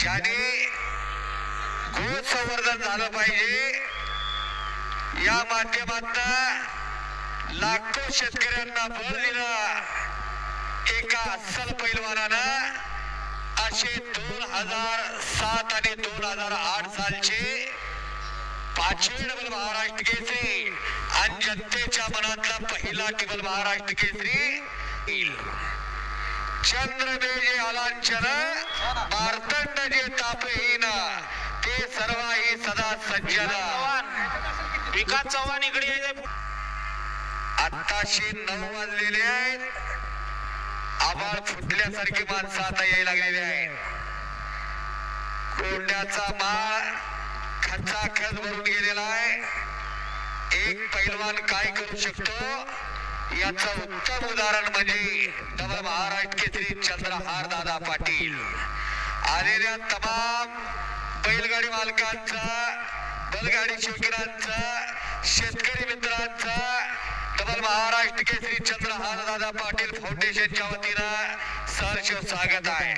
ज्याने गो संवर्धन झालं पाहिजे. या माध्यमातून लाखो शेतकऱ्यांना बळ दिलं एका अस्सल पैलवानानं. असे दोन हजार सात आणि दोन हजार आठ सालचे पाचवे डबल महाराष्ट्र केसरी आणि जनतेच्या मनातला पहिला डबल महाराष्ट्र केसरी येईल. चंद्रबेजे भारत जे तापहीन ते सर्वाही सदा सज्जन. विकास चव्हाण इकडे. आत्ताशी नऊ वाजलेले आहेत. आभाळ फुटल्यासारखी माणसं आता यायला लागलेली आहेत. कोंड्याचा माळ खचाखच भरून गेलेला आहे. एक पैलवान काय करू शकतो? याचं उत्तम उदाहरण म्हणजे डबल महाराष्ट्र केसरी चंद्रहार दादा पाटील. आलेल्या तमाम बैलगाडी मालकांचा बैलगाडी शौकीनांचा शेतकरी मित्रांचा तबल महाराष्ट्र केसरी चंद्रहार दादा पाटील फाउंडेशनच्या वतीनं सहर्ष स्वागत आहे.